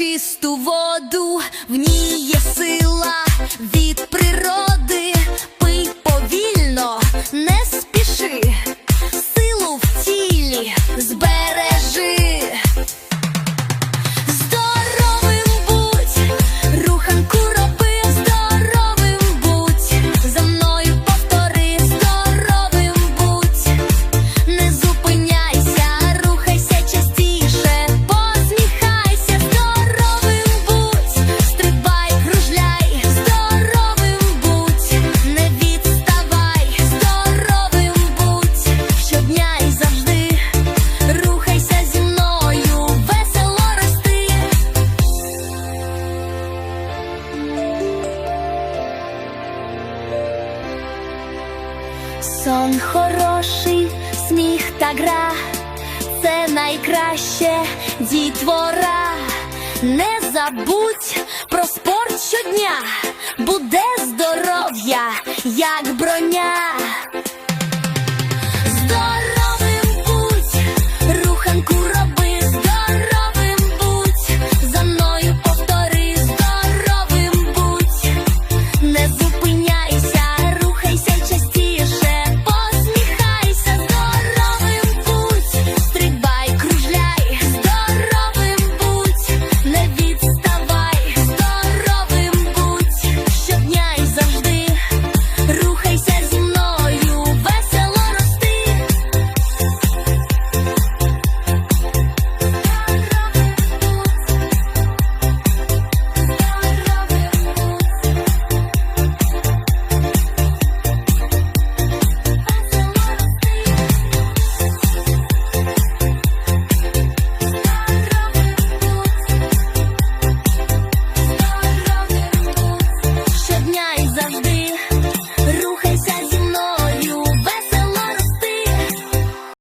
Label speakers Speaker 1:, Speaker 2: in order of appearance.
Speaker 1: чисту воду в ній. Сон хороший, сміх та гра, це найкраще дітвора. Не забудь про спорт щодня, буде здоров'я, як броня. Здоров